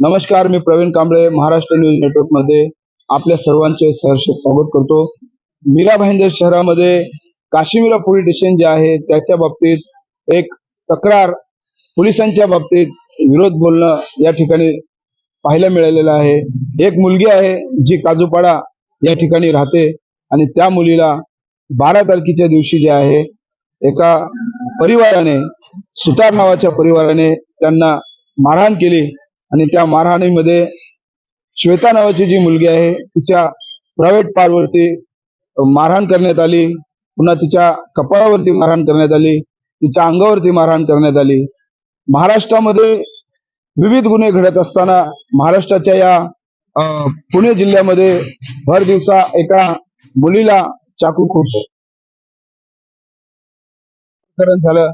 नमस्कार मी प्रवीण कांबळे महाराष्ट्र न्यूज नेटवर्कमध्ये आपल्या सर्वांचे सहर्ष स्वागत करतो. मीरा भाईंदर शहरामध्ये काश्मीरा पोलीस स्टेशन जे आहे त्याच्या बाबतीत एक तक्रार पोलिसांच्या बाबतीत विरोध बोलणं या ठिकाणी पाहायला मिळालेलं आहे. एक मुलगी आहे जी काजूपाडा या ठिकाणी राहते आणि त्या मुलीला बारा तारखेच्या दिवशी जे आहे एका परिवाराने सुतार नावाच्या परिवाराने त्यांना मारहाण केली. आणि त्या मारहाणीमध्ये श्वेता नावाची जी मुलगी आहे तिच्या प्रायव्हेट पारवरती मारहाण करण्यात आली. पुन्हा तिच्या कपाळावरती मारहाण करण्यात आली. तिच्या अंगावरती मारहाण करण्यात आली. महाराष्ट्रामध्ये विविध गुन्हे घडत असताना महाराष्ट्राच्या या पुणे जिल्ह्यामध्ये भर दिवसा एका मुलीला चाकू खूप प्रकरण झालं.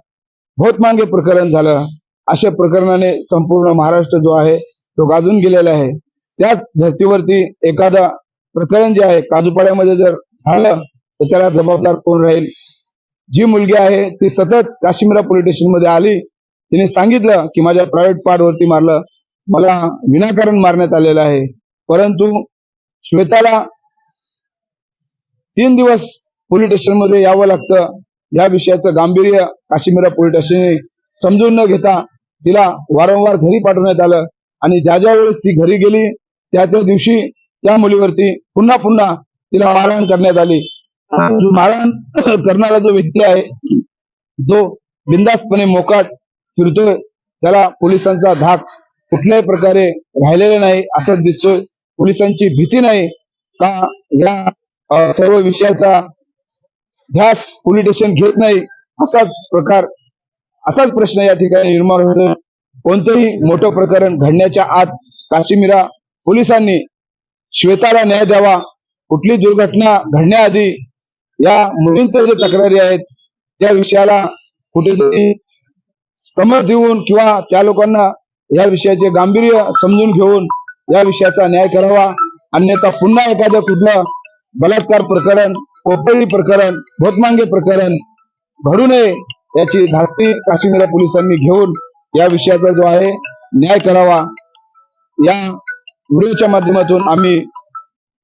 भोतमांगे प्रकरण झालं. अशा प्रकरणाने संपूर्ण महाराष्ट्र जो आहे तो गाजून गेलेला आहे. त्याच धर्तीवरती एखादा प्रकरण जे आहे काजूपाड्यामध्ये जर झालं तर त्याला जबाबदार कोण राहील? जी मुलगी आहे ती सतत काश्मीरा पोलीस स्टेशनमध्ये आली. तिने सांगितलं की माझ्या प्रायव्हेट पार्ट वरती मारलं. मला विनाकारण मारण्यात आलेलं आहे. परंतु श्वेताला तीन दिवस पोलीस स्टेशनमध्ये यावं लागतं. या विषयाचं गांभीर्य काश्मीरा पोलीस स्टेशनने समजून न घेता तिला वारंवार घरी पाठवण्यात आलं. आणि ज्या ज्या वेळेस ती घरी गेली त्या त्या दिवशी त्या मुलीवरती पुन्हा पुन्हा तिला मारहाण करण्यात आली. मारहाण करणारा जो व्यक्ती आहे जो बिंदासपणे मोकाट फिरतोय त्याला पोलिसांचा धाक कुठल्याही प्रकारे राहिलेला नाही असंच दिसतोय. पोलिसांची भीती नाही का या सर्व विषयाचा ध्यास पोलीस स्टेशन घेत नाही असाच प्रकार असाच प्रश्न या ठिकाणी निर्माण होतो कोणतंही मोठं प्रकरण घडण्याच्या आत काश्मीरा पोलिसांनी श्वेताला न्याय द्यावा. कुठली दुर्घटना घडण्याआधी या मुलींच्या जे तक्रारी आहेत त्या विषयाला कुठेतरी समज देऊन किंवा त्या लोकांना या विषयाचे गांभीर्य समजून घेऊन या विषयाचा न्याय करावा. अन्यथा पुन्हा एखादं कुठलं बलात्कार प्रकरण कोपरी प्रकरण भोतमांगे प्रकरण घडू नये. याची धास्ती काश्मीर पोलिसांनी घेऊन या विषयाचा जो आहे न्याय करावा. या व्हिडिओच्या माध्यमातून आम्ही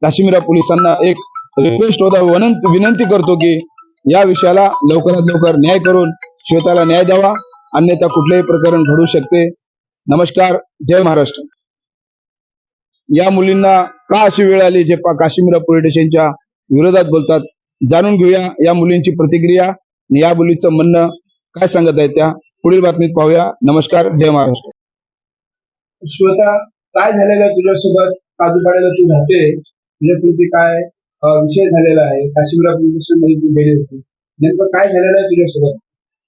काश्मीर पोलिसांना एक रिक्वेस्ट होता विनंती विनंती करतो की या विषयाला लवकरात लवकर न्याय करून श्वेताला न्याय द्यावा. अन्यथा कुठलेही प्रकरण घडू शकते. नमस्कार. जय महाराष्ट्र. या मुलींना का अशी वेळ आली जे काश्मीर पोलीस स्टेशनच्या विरोधात बोलतात? जाणून घेऊया या मुलींची प्रतिक्रिया. या मुलीचं म्हणणं काय सांगत आहे त्या? पुढील बातमीत पाहूया. नमस्कार. जय महाराष्ट्र. श्वेता काय झालेलं आहे तुझ्यासोबत? काजूपाड्याला तू राहते? तुझ्यासोबत काय विषय झालेला आहे? काश्मीरा पोलीसमध्ये तू गेली होती. नेमकं काय झालेलं आहे तुझ्यासोबत?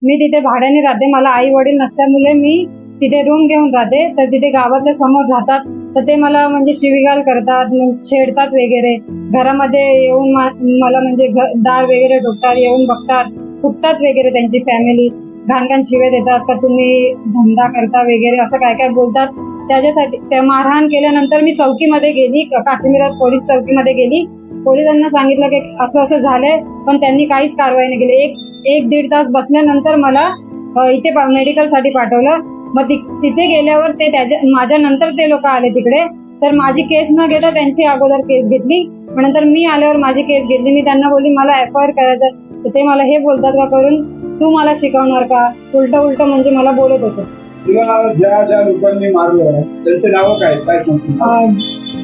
मी तिथे भाड्याने राहते. मला आई वडील नसल्यामुळे मी तिथे रूम घेऊन राहते. तर तिथे गावातल्या समोर राहतात. तर ते मला म्हणजे शिवीगाळ करतात मग छेडतात वगैरे. घरामध्ये येऊन मा- मला म्हणजे दार वगैरे ठोकतात येऊन बघतात. फुटतात वगैरे त्यांची फॅमिली घाण घाण शिवे देतात का तुम्ही धंदा करता वगैरे असं काय काय बोलतात. त्याच्यासाठी त्या मारहाण केल्यानंतर मी चौकीमध्ये गेली काश्मीरात पोलीस चौकीमध्ये गेली. पोलिसांना सांगितलं की असं असं झालंय पण त्यांनी काहीच कारवाई नाही केली. एक एक दीड तास बसल्यानंतर मला इथे मेडिकलसाठी पाठवलं. मग ति- तिथे गेल्यावर ते त्याच्या माझ्या नंतर ते लोक आले तिकडे. तर माझी केस न घेता त्यांची अगोदर केस घेतली. नंतर मी आल्यावर माझी केस घेतली. मी त्यांना बोलली मला एफ आय आर करायचं तर ते मला हे बोलतात का करून तू मला शिकवणार का? उलट उलट म्हणजे मला बोलत होते. तुला ज्या ज्या लोकांनी मारलं त्यांचे नाव काय? काय सांगतो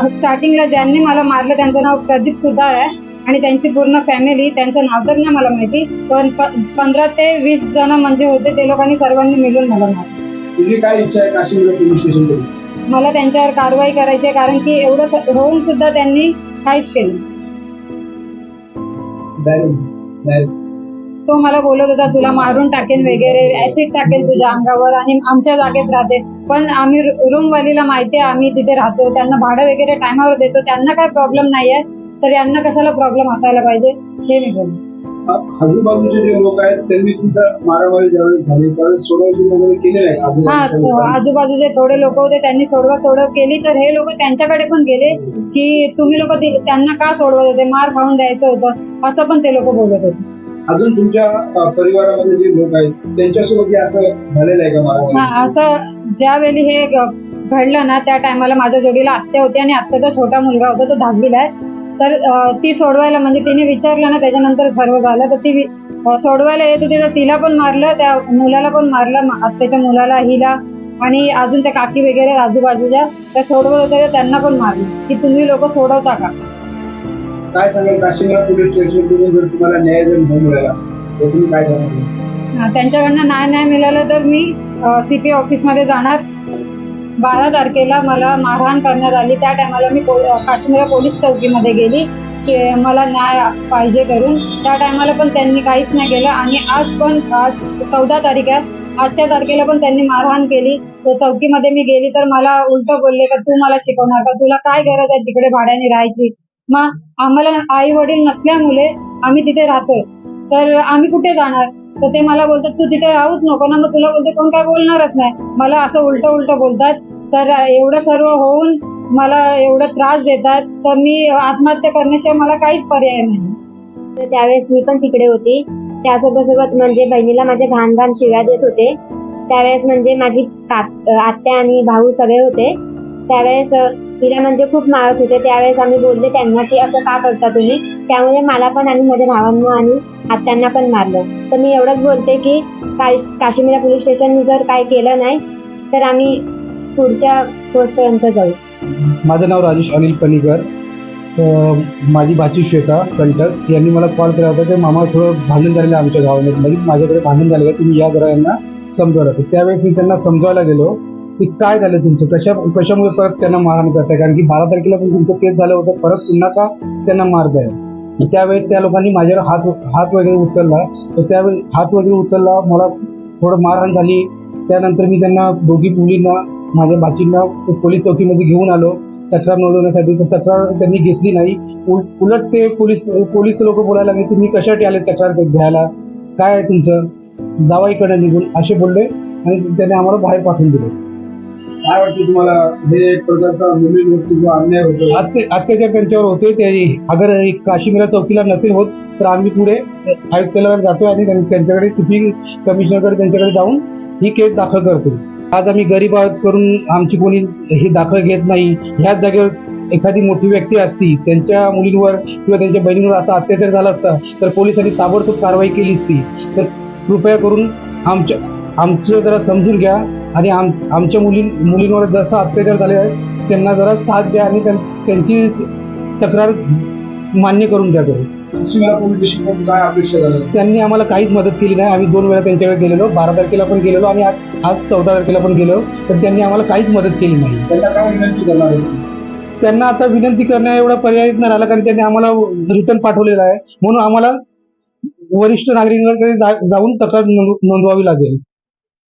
अ, स्टार्टिंगला ज्यांनी मला मारलं त्यांचं नाव प्रदीप सुतार आहे आणि त्यांची पूर्ण फॅमिली त्यांचं नाव तर नाही मला माहिती पण पंधरा ते वीस जण म्हणजे होते ते लोकांनी सर्वांनी मिळून मला मारलं. तुझी काय इच्छा आहे पोलीस स्टेशन मला त्यांच्यावर कारवाई करायची आहे, कारण की एवढं होऊन सुद्धा त्यांनी काहीच केलं तो मला बोलत होता तुला मारून टाकेन वगैरे ऍसिड टाकेन तुझ्या अंगावर आणि आमच्या जागेत राहते. पण आम्ही रूम वालीला माहिती आहे आम्ही तिथे राहतो. त्यांना भाडं वगैरे टायमावर देतो. त्यांना काय प्रॉब्लेम नाहीये तर यांना कशाला प्रॉब्लेम असायला पाहिजे? हे मी बोलतो आजूबाजूचे जे लोक आहेत त्यांनी तुमचा मारामारी ज्यावेळेस झाली त्यावेळेस सोडवणी वगैरे केलेलं आहे हा? आजूबाजूचे थोडे लोक होते त्यांनी सोडवा सोडव केली तर हे लोक त्यांच्याकडे पण गेले की तुम्ही लोक त्यांना का सोडवत होते मार खाऊन द्यायचं होतं असं पण ते लोक बोलत होते. अजून तुमच्या परिवारामध्ये जे लोक आहेत त्यांच्यासोबत असं झालेलं आहे का मारामारी? हा असं ज्यावेळी हे घडलं ना त्या टायमाला माझ्या जोडीला आत्या होती आणि आत्याचा छोटा मुलगा होता तो दहावीला आहे. तर ती सोडवायला म्हणजे तिने विचारलं ना त्याच्यानंतर सर्व झालं. तर ती सोडवायला येत होती तर तिला पण मारलं त्या मुलाला पण मारलं आत्याच्या मुलाला हिला आणि अजून त्या काकी वगैरे आजूबाजूच्या त्या सोडवत होत्या तर त्यांना पण मारलं. की तुम्ही लोक सोडवता का? काय सांगाल? काश्मीर पोलीस स्टेशन जर तुम्हाला न्याय जर नाही मिळाला तर तुम्ही काय त्यांच्याकडनं न्याय नाही मिळालं तर मी सीपी ऑफिसमध्ये जाणार. बारा तारखेला मला मारहाण करण्यात आली. त्या टायमाला मी पो- काश्मीर पोलीस चौकीमध्ये गेली की मला न्याय पाहिजे करून. त्या टायमाला पण त्यांनी काहीच नाही केलं आणि आज पण आज चौदा तारीख आहे आजच्या तारखेला पण त्यांनी मारहाण केली. तर चौकीमध्ये मी गेली तर मला उलट बोलले का तू मला शिकवणार का? तुला काय गरज आहे तिकडे भाड्याने राहायची? मग आम्हाला आई वडील नसल्यामुळे आम्ही तिथे राहतोय. तर आम्ही कुठे जाणार? तर ते मला बोलतात तू तिथे राहूच नको ना मग तुला बोलते कोण काय बोलणारच नाही. मला असं उलट उलट बोलतात. तर एवढं सर्व होऊन मला एवढं त्रास देतात. तर मी आत्महत्या करण्याशिवाय मला काहीच पर्याय नाही. तर त्यावेळेस मी पण तिकडे होती. त्यासोबत म्हणजे बहिणीला माझे घाण घाण शिव्या देत होते. त्यावेळेस म्हणजे माझी आत्या आणि भाऊ सगळे होते. त्यावेळेस अ, तिला म्हणजे खूप मारत होते. त्यावेळेस आम्ही बोलले त्यांना की असं का करता तुम्ही? त्यामुळे मला पण आणि माझ्या भावांना आणि आत्यांना पण मारलं. तर मी एवढंच बोलते की काश काश्मीरा पोलीस स्टेशन जर काय केलं नाही तर आम्ही पुढच्या पोस्टपर्यंत जाऊ. माझं नाव राजेश अनिल पणीकर माझी भाची श्वेता कंटक. यांनी मला कॉल केला होता की मामा थोडं भांडण झालेलं आमच्या गावामध्ये. म्हणजे माझ्याकडे भांडण झालेलं तुम्ही या घरांना समजवलं. त्यावेळेस मी त्यांना समजवायला गेलो. की काय झालं तुमचं? कशा कशामुळे परत त्यांना मारहाण करताय? कारण की बारा तारखेला पण तुमचं तेच झालं होतं परत पुन्हा का त्यांना मारताय द्यायला त्यावेळेस त्या लोकांनी माझ्यावर हात हात वगैरे उचलला. तर त्यावेळी हात वगैरे उचलला मला थोडं मारहाण झाली. त्यानंतर मी त्यांना दोघी मुलींना माझ्या भाचींना पोलीस चौकीमध्ये घेऊन आलो. तक्रार नोंदवण्यासाठी. तर तक्रार त्यांनी घेतली नाही. उल- उलट ते पोलीस पोलीस लोक बोलायला लागले तुम्ही कशासाठी आले तक्रार घ्यायला? काय आहे तुमचं? जावाईकडे निघून. असे बोलले आणि त्याने आम्हाला बाहेर पाठवून दिले. काय वाटतं तुम्हाला? हे एक प्रकारचा मुलींवरती जो अन्याय होतो. अत्य- अत्याचार त्यांच्यावर होते ते अगर काश्मीरा चौकीला नसेल होत तर आम्ही पुढे आयुक्तालयाला जातो आणि त्यांच्याकडे सिटी कमिशनरकडे त्यांच्याकडे जाऊन ही केस दाखल करतो आज आम्ही गरीब आहोत करून आमची कोणी हे दाखल घेत नाही. ह्याच जागेवर एखादी मोठी व्यक्ती असती त्यांच्या मुलींवर किंवा त्यांच्या बहिणींवर असा अत्याचार झाला असता तर पोलिसांनी ताबडतोब कारवाई केली असती तर कृपया करून आमच्या आमचं जरा समजून घ्या. आणि आम आमच्या मुली मुलींवर जसा अत्याचार झाले आहे त्यांना जरा साथ द्या आणि त्यां- त्यांची तक्रार मान्य करून द्या करू काश्मीर पोलीस स्टेशन काय अपेक्षा त्यांनी आम्हाला काहीच मदत केली नाही. आम्ही दोन वेळा त्यांच्याकडे गेलेलो. बारा तारखेला पण गेलेलो आणि आज आज चौदा तारखेला पण गेलो. तर त्यांनी आम्हाला काहीच मदत केली नाही. त्यांना काय विनंती करणार आहे? त्यांना आता विनंती करण्या एवढा पर्यायच नाही राहिला कारण त्यांनी आम्हाला रिटर्न पाठवलेला आहे. म्हणून आम्हाला वरिष्ठ नागरिकांकडे जाऊन तक्रार नोंद- नोंदवावी लागेल.